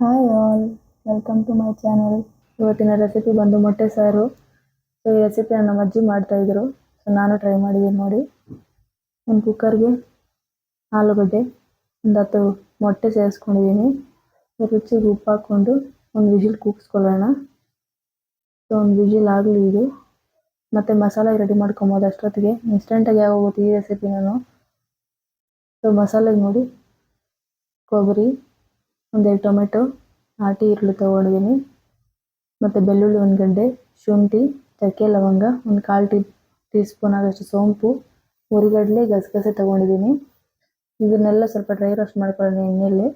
Hi all welcome to my channel ಇವತ್ತಿನ recipe ಬಂದು ಮೊಟ್ಟೆ ಸಾರು. ಸೊ ಈ ರೆಸಿಪಿ ನಮ್ಮ ಅಜ್ಜಿ ಮಾಡ್ತಾಯಿದ್ರು ಸೊ ನಾನು ಟ್ರೈ ಮಾಡಿದ್ದೀನಿ ನೋಡಿ. ಒಂದು ಕುಕ್ಕರ್ಗೆ ಆಲೂಗಡ್ಡೆ, ಒಂದು ಹತ್ತು ಮೊಟ್ಟೆ ಸೇರಿಸ್ಕೊಂಡಿದ್ದೀನಿ ರುಚಿಗೆ ಉಪ್ಪು ಹಾಕ್ಕೊಂಡು ಒಂದು ವಿಜಿಲ್ ಕೂಗಿಸ್ಕೊಳ್ಳೋಣ. ಸೊ ಒಂದು ವಿಜಿಲ್ ಆಗಲಿ ಇದು. ಮತ್ತು ಮಸಾಲೆ ರೆಡಿ ಮಾಡ್ಕೊಬೋದು ಅಷ್ಟೊತ್ತಿಗೆ. ಇನ್ಸ್ಟೆಂಟಾಗಿ ಆಗೋಗುತ್ತೆ ಈ ರೆಸಿಪಿ ನಾನು. ಸೊ ಮಸಾಲೆಗೆ ನೋಡಿ, ಕೊಬ್ಬರಿ ಒಂದೆರಡು ಟೊಮೆಟೊ, ನಾಟಿ ಈರುಳ್ಳಿ ತೊಗೊಂಡಿದ್ದೀನಿ. ಮತ್ತು ಬೆಳ್ಳುಳ್ಳಿ ಒಂದು ಗಡ್ಡೆ ಶುಂಠಿ, ಚಕ್ಕೆ ಲವಂಗ, ಒಂದು ಕಾಲು ಟೀ ಟೀ ಸ್ಪೂನ್ ಆಗೋಷ್ಟು ಸೋಂಪು, ಹುರಿಗಡಲೆ, ಗಸಗಸೆ ತೊಗೊಂಡಿದ್ದೀನಿ. ಇದನ್ನೆಲ್ಲ ಸ್ವಲ್ಪ ಡ್ರೈ ರೋಸ್ಟ್ ಮಾಡ್ಕೊಳ್ಳಿ ಎಣ್ಣೆಯಲ್ಲಿ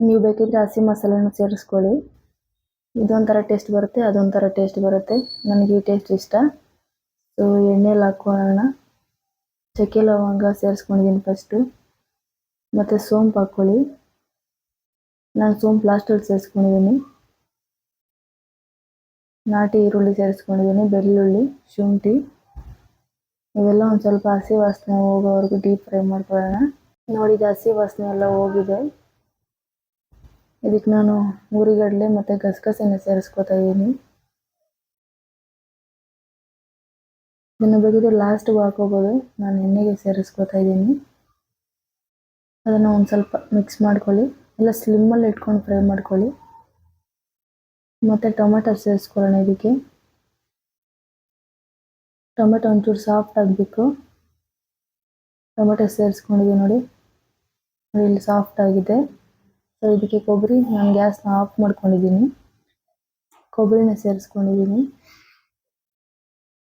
ನೀವು ಬೇಕಿದ್ರೆ ಹಸಿ ಮಸಾಲೆನೂ ಸೇರಿಸ್ಕೊಳ್ಳಿ. ಇದೊಂಥರ ಟೇಸ್ಟ್ ಬರುತ್ತೆ, ಅದೊಂಥರ ಟೇಸ್ಟ್ ಬರುತ್ತೆ. ನನಗೆ ಈ ಟೇಸ್ಟ್ ಇಷ್ಟ. ಸೊ ಎಣ್ಣೆಯಲ್ಲಿ ಹಾಕ್ಕೊಳ್ಳೋಣ. ಚಕ್ಕೆ ಲವಂಗ ಸೇರಿಸ್ಕೊಂಡಿದ್ದೀನಿ ಫಸ್ಟು ಮತ್ತು ಸೋಂಪು ಹಾಕ್ಕೊಳ್ಳಿ ನಾನು ಸೋಂಪು ಲಾಸ್ಟಲ್ಲಿ ಸೇರಿಸ್ಕೊಂಡಿದ್ದೀನಿ ನಾಟಿ ಈರುಳ್ಳಿ ಸೇರಿಸ್ಕೊಂಡಿದ್ದೀನಿ ಬೆಳ್ಳುಳ್ಳಿ, ಶುಂಠಿ. ಇವೆಲ್ಲ ಒಂದು ಸ್ವಲ್ಪ ಹಸಿ ವಾಸನೆ ಹೋಗೋವರೆಗೂ ಡೀಪ್ ಫ್ರೈ ಮಾಡ್ಕೊಳ್ಳೋಣ. ನೋಡಿ ಹಸಿ ವಾಸನೆ ಎಲ್ಲ ಹೋಗಿದೆ. ಇದಕ್ಕೆ ನಾನು ಉರಿಗಡಲೆ ಮತ್ತು ಗಸಗಸೆನ ಸೇರಿಸ್ಕೊತಾ ಇದ್ದೀನಿ ಇದನ್ನು ಬೇಕಿದ್ರೆ ಲಾಸ್ಟಿಗೆ ಹಾಕೋಬೋದು ನಾನು ಎಣ್ಣೆಗೆ ಸೇರಿಸ್ಕೊತಾ ಇದ್ದೀನಿ ಅದನ್ನು ಒಂದು ಸ್ವಲ್ಪ ಮಿಕ್ಸ್ ಮಾಡ್ಕೊಳ್ಳಿ. ಎಲ್ಲ ಸ್ಲಿಮ್ಮಲ್ಲಿ ಇಟ್ಕೊಂಡು ಫ್ರೈ ಮಾಡ್ಕೊಳ್ಳಿ. ಮತ್ತು ಟೊಮೆಟೊ ಸೇರಿಸ್ಕೊಳ್ಳೋಣ ಇದಕ್ಕೆ. ಟೊಮೆಟೊ ಒಂಚೂರು ಸಾಫ್ಟ್ ಆಗಬೇಕು. ಟೊಮೆಟೊ ಸೇರಿಸ್ಕೊಂಡಿದ್ದೀವಿ ನೋಡಿ. ಇಲ್ಲಿ ಸಾಫ್ಟ್ ಆಗಿದೆ. ಸೊ ಇದಕ್ಕೆ ಕೊಬ್ಬರಿ ನಾನು ಗ್ಯಾಸ್ನ ಆಫ್ ಮಾಡ್ಕೊಂಡಿದ್ದೀನಿ ಕೊಬ್ಬರಿನ ಸೇರಿಸ್ಕೊಂಡಿದ್ದೀನಿ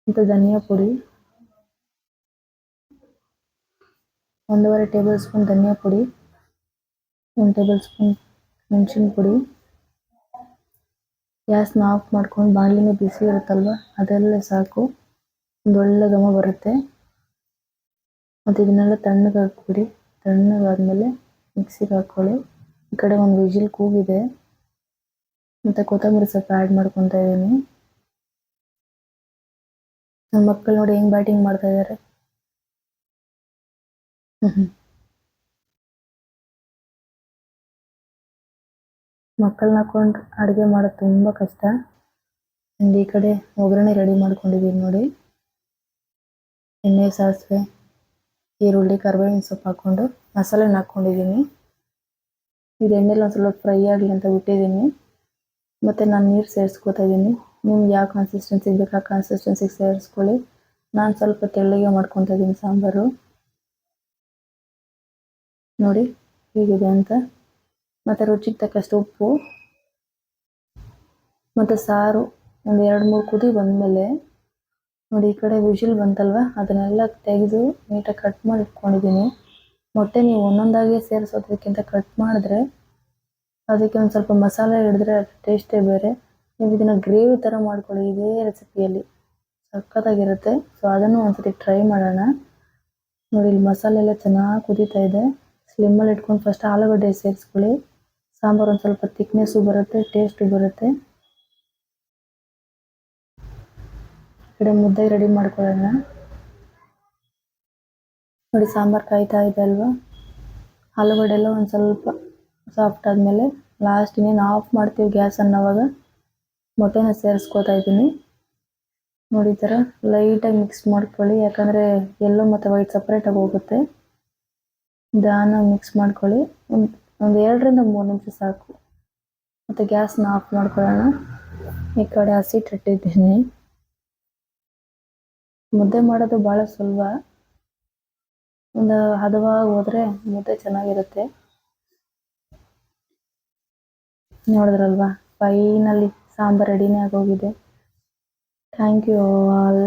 ಮತ್ತು ಧನಿಯಾ ಪುಡಿ. ಒಂದೂವರೆ ಟೇಬಲ್ ಸ್ಪೂನ್ ಧನಿಯಾ ಪುಡಿ, ಒಂದು ಟೇಬಲ್ ಸ್ಪೂನ್ ಮೆಣಸಿನ ಪುಡಿ. ಗ್ಯಾಸ್ನ ಆಫ್ ಮಾಡ್ಕೊಂಡು ಬಾಣಲಿನ ಬಿಸಿ ಇರುತ್ತಲ್ವ, ಅದೆಲ್ಲ ಸಾಕು. ಒಂದೊಳ್ಳೆ ಘಮ ಬರುತ್ತೆ. ಮತ್ತು ಇದನ್ನೆಲ್ಲ ತಣ್ಣಗೆ ಹಾಕ್ಬಿಡಿ. ತಣ್ಣಗಾದ್ಮೇಲೆ ಮಿಕ್ಸಿಗೆ ಹಾಕ್ಕೊಳ್ಳಿ ಈ ಕಡೆ ಒಂದು ವಿಜಿಲ್ ಕೂಗಿದೆ. ಮತ್ತು ಕೊತ್ತಂಬರಿ ಸೊಪ್ಪು ಆ್ಯಡ್ ಮಾಡ್ಕೊತಾ ಇದ್ದೀನಿ. ನನ್ನ ಮಕ್ಕಳು ನೋಡಿ ಹೆಂಗೆ ಬ್ಯಾಟಿಂಗ್ ಮಾಡ್ತಾ ಇದ್ದಾರೆ ಮಕ್ಕಳನ್ನ ಹಾಕೊಂಡು ಅಡುಗೆ ಮಾಡೋದು ತುಂಬ ಕಷ್ಟ. ಆ್ಯಂಡ್ ಈ ಕಡೆ ಒಗ್ಗರಣೆ ರೆಡಿ ಮಾಡ್ಕೊಂಡಿದ್ದೀನಿ ನೋಡಿ. ಎಣ್ಣೆ, ಸಾಸಿವೆ, ಈರುಳ್ಳಿ, ಕರಿಬೇವಿನ ಸೊಪ್ಪು ಹಾಕ್ಕೊಂಡು ಮಸಾಲೆನ ಹಾಕ್ಕೊಂಡಿದ್ದೀನಿ ಇದು ಎಣ್ಣೆಲಿ ಒಂದು ಸ್ವಲ್ಪ ಫ್ರೈ ಆಗಲಿ ಅಂತ ಬಿಟ್ಟಿದ್ದೀನಿ ಮತ್ತು ನಾನು ನೀರು ಸೇರಿಸ್ಕೊತಾ ಇದ್ದೀನಿ ನಿಮ್ಗೆ ಯಾವ ಕನ್ಸಿಸ್ಟೆನ್ಸಿಗೆ ಬೇಕು ಆ ಕನ್ಸಿಸ್ಟೆನ್ಸಿಗೆ ಸೇರಿಸ್ಕೊಳ್ಳಿ. ನಾನು ಸ್ವಲ್ಪ ತೆಳ್ಳಗೆ ಮಾಡ್ಕೊತಾ ಇದ್ದೀನಿ ಸಾಂಬಾರು. ನೋಡಿ ಹೇಗಿದೆ ಅಂತ. ಮತ್ತು ರುಚಿಗೆ ತಕ್ಕಷ್ಟು ಉಪ್ಪು, ಮತ್ತು ಸಾರು, ಒಂದು ಎರಡು ಮೂರು ಕುದಿ ಬಂದಮೇಲೆ ನೋಡಿ ಈ ಕಡೆ ವಿಷಿಲ್ ಬಂತಲ್ವ? ಅದನ್ನೆಲ್ಲ ತೆಗೆದು ನೀಟಾಗಿ ಕಟ್ ಮಾಡಿ ಇಟ್ಕೊಂಡಿದ್ದೀನಿ. ಮೊಟ್ಟೆ ನೀವು ಒಂದೊಂದಾಗಿ ಸೇರಿಸೋದಕ್ಕಿಂತ ಕಟ್ ಮಾಡಿದ್ರೆ ಅದಕ್ಕೆ ಒಂದು ಸ್ವಲ್ಪ ಮಸಾಲೆ ಹಿಡಿದ್ರೆ ಟೇಸ್ಟೇ ಬೇರೆ. ನೀವು ಇದನ್ನು ಗ್ರೇವಿ ಥರ ಮಾಡ್ಕೊಳ್ಳಿ, ಇದೇ ರೆಸಿಪಿಯಲ್ಲಿ ಸಖತ್ತಾಗಿರುತ್ತೆ. ಸೊ ಅದನ್ನು ಒಂದ್ಸತಿ ಟ್ರೈ ಮಾಡೋಣ. ನೋಡಿ ಇಲ್ಲಿ ಮಸಾಲೆ ಎಲ್ಲ ಚೆನ್ನಾಗಿ ಕುದೀತಾ ಇದೆ. ಸ್ಲಿಮ್ಮಲ್ಲಿ ಇಟ್ಕೊಂಡು ಫಸ್ಟ್ ಆಲೂಗಡ್ಡೆ ಸೇರಿಸ್ಕೊಳ್ಳಿ. ಸಾಂಬಾರು ಒಂದು ಸ್ವಲ್ಪ ತಿಕ್ನೆಸ್ಸು ಬರುತ್ತೆ ಟೇಸ್ಟು ಬರುತ್ತೆ. ಕಡೆ ಮುದ್ದೆ ರೆಡಿ ಮಾಡ್ಕೊಳ್ಳೋಣ. ನೋಡಿ ಸಾಂಬಾರು ಕಾಯ್ತಾ ಇದೆ ಅಲ್ವಾ? ಆಲೂಗಡ್ಡೆ ಎಲ್ಲ ಒಂದು ಸ್ವಲ್ಪ ಸಾಫ್ಟ್ ಆದಮೇಲೆ ಲಾಸ್ಟ್ ಇನ್ನೇನು ಆಫ್ ಮಾಡ್ತೀವಿ ಗ್ಯಾಸ್ ಅನ್ನೋವಾಗ. ಮೊಟ್ಟೆನ ಸೇರಿಸ್ಕೊತಾ ಇದ್ದೀನಿ ನೋಡಿ ಈ ಥರ ಲೈಟಾಗಿ ಮಿಕ್ಸ್ ಮಾಡ್ಕೊಳ್ಳಿ, ಯಾಕಂದರೆ ಎಲ್ಲೋ ಮತ್ತು ವೈಟ್ ಸಪ್ರೇಟಾಗಿ ಹೋಗುತ್ತೆ. ನಿಧಾನ ಮಿಕ್ಸ್ ಮಾಡ್ಕೊಳ್ಳಿ. ಒಂದು ಒಂದು ಎರಡರಿಂದ ಮೂರು ನಿಮಿಷ ಸಾಕು. ಮತ್ತು ಗ್ಯಾಸ್ನ ಆಫ್ ಮಾಡ್ಕೊಳ್ಳೋಣ. ಈ ಕಡೆ ಹಸಿಟ್ಟು ಇಟ್ಟಿದ್ದೀನಿ ಮುದ್ದೆ ಮಾಡೋದು ಭಾಳ ಸುಲಭ. ಒಂದು ಹದವಾಗಿ ಹೋದರೆ ಮುದ್ದೆ ಚೆನ್ನಾಗಿರುತ್ತೆ. ನೋಡಿದ್ರಲ್ವಾ? ಫೈನಲಿ ಸಾಂಬಾರು ರೆಡಿನೇ ಆಗೋಗಿದೆ ಥ್ಯಾಂಕ್ ಯು ಆಲ್